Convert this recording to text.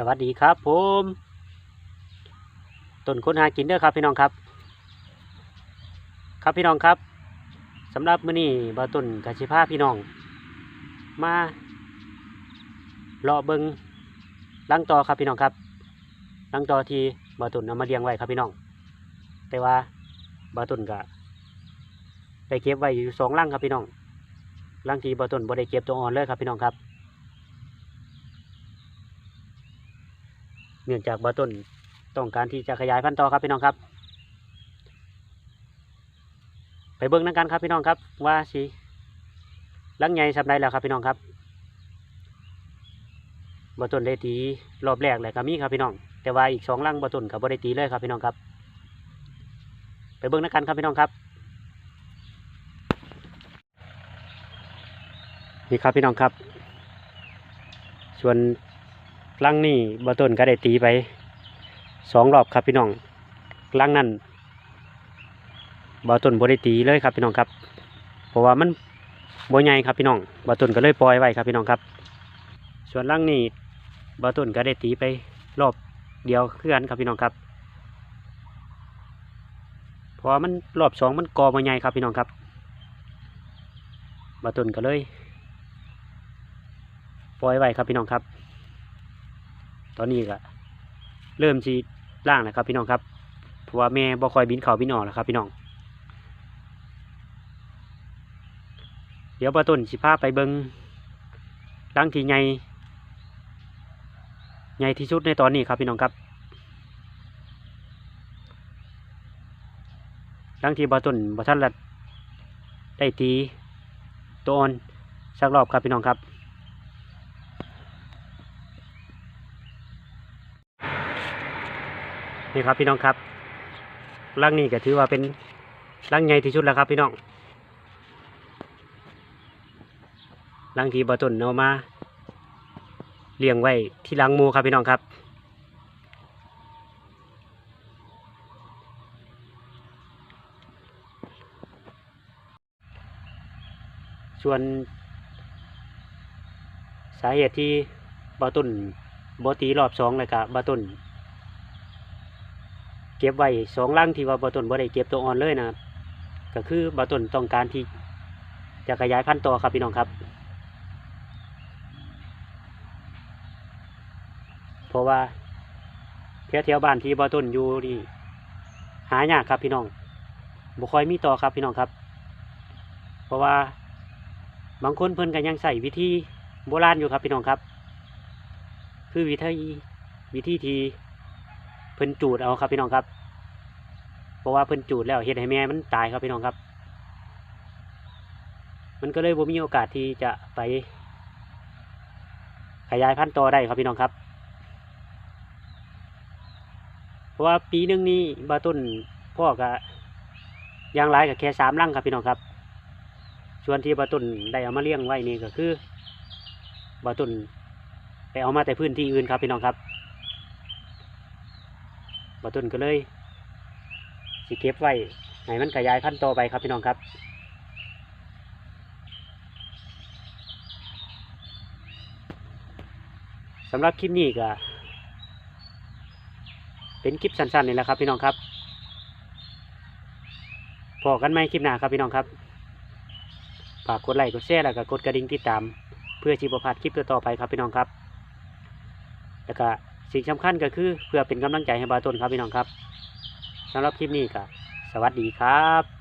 สวัสดีครับผมต้นคนหากินเด้อครับพี่น้องครับ ครับพี่น้องครับสำหรับมื้อนี้บาวต้นกสิพาพี่น้อง มาเลาะเบิงลังต่อครับพี่น้องครับลังต่อที่บาวต้นเอามาเลี้ยงไว้ครับพี่น้อง แต่ว่าบาวต้นก็ได้เก็บไว้อยู่สองลังครับพี่น้องลังที่บาวต้นบ่ได้เก็บตัวอ่อนเลยครับพี่น้องครับ เนื่องจากบ่อต้นต้องการที่จะขยายพันธุ์ต่อครับพี่น้องครับ ไปเบิ้งนักกันครับพี่น้องครับ ว่าสิลังใหญ่สำไรแล้วครับพี่น้องครับบ่อต้นได้ตีรอบแรกเลยก็มีครับพี่น้อง แต่ว่าอีกสองลังบ่อต้นกับบ่ได้ตีเลยครับพี่น้องครับ ไปเบิ้งนักกันครับพี่น้องครับนี่ครับพี่น้องครับ ส่วน ลังนี่บ่ต้นก็ได้ตีไปสองรอบครับพี่น้องลังนั้นบ่ต้นบ่ได้ตีเลยครับพี่น้องครับ เพราะว่ามันบ่ใหญ่ครับพี่น้องบ่ต้นก็เลยปล่อยไว้ครับพี่น้องครับ ส่วนลังนี่บ่ต้นก็ได้ตีไปรอบเดียวคือกันครับพี่น้องครับเพราะว่ามันรอบสองมันกอบ่ใหญ่ครับพี่น้องครับบ่ต้นก็เลยปล่อยไว้ครับพี่น้องครับ ตอนนี้ก็เริ่มชีล่างแล้วครับ พี่น้องครับเพราะว่าแม่บ่คอยบินเขาบินออกแล้วครับ พี่น้อง เดี๋ยวปลาต้นสิพาไปเบิงล่างที่ใหญ่ใหญ่ที่สุดในตอนนี้ครับ พี่น้องครับล่างที่ปลาต้นบ่ทันละได้ตีตัวอ่อนสักรอบครับพี่น้องครับ นี่ครับพี่น้องครับรังนี้ก็ถือว่าเป็นรังใหญ่ที่สุดแล้วครับพี่น้องรังที่บะต้นเอามาเลี้ยงไว้ที่รังมูครับพี่น้องครับส่วนสาเหตุที่บะต้นบตีรอบสองเลยครับบะต้น เก็บไว้สองลังที่ว่าบาต้นบ่ได้เก็บตัวอ่อนเลยนะครับก็คือบาต้นต้องการที่จะขยายพันธุ์ต่อครับพี่น้องครับ เพราะว่าแถวแถวบ้านที่บาต้นอยู่นี่หายากครับพี่น้องบ่ค่อยมีต่อครับพี่น้องครับ เพราะว่าบางคนเพิ่นก็ยังใส่วิธีโบราณอยู่ครับพี่น้องครับ คือวิธีวิธีที่ เพิ่นจูดเอาครับพี่น้องครับ เพราะว่าเพิ่นจูดแล้วเฮ็ดให้แม่มันตายครับพี่น้องครับ มันก็เลยบ่มีโอกาสที่จะไป ขยายพันธุ์ต่อได้ครับพี่น้องครับ เพราะว่าปีหนึงนี่บาต้นพ่อก็ยางหลายกับแค่สามลังครับพี่น้องครับส่วนที่บาต้นได้เอามาเลี้ยงไว้นี่ก็คือบาต้นไปเอามาแต่พื้นที่อื่นครับพี่น้องครับ บาต้นก็เลยสิเก็บไว้ให้มันขยายพันธุ์ต่อไปครับพี่น้องครับสำหรับคลิปนี้ก็เป็นคลิปสั้นๆนี่แหละครับ พี่น้องครับพอกันไหมคลิปหน้าครับพี่น้องครับฝากกดไลค์กดแชร์แล้วก็กดกระดิ่งติดตาม เพื่อชีบพลาดคลิปต่อๆไปครับพี่น้องครับ แล้วก็ สิ่งสำคัญก็คือเพื่อเป็นกำลังใจให้บาต้นครับพี่น้องครับสำหรับคลิปนี้ก็สวัสดีครับ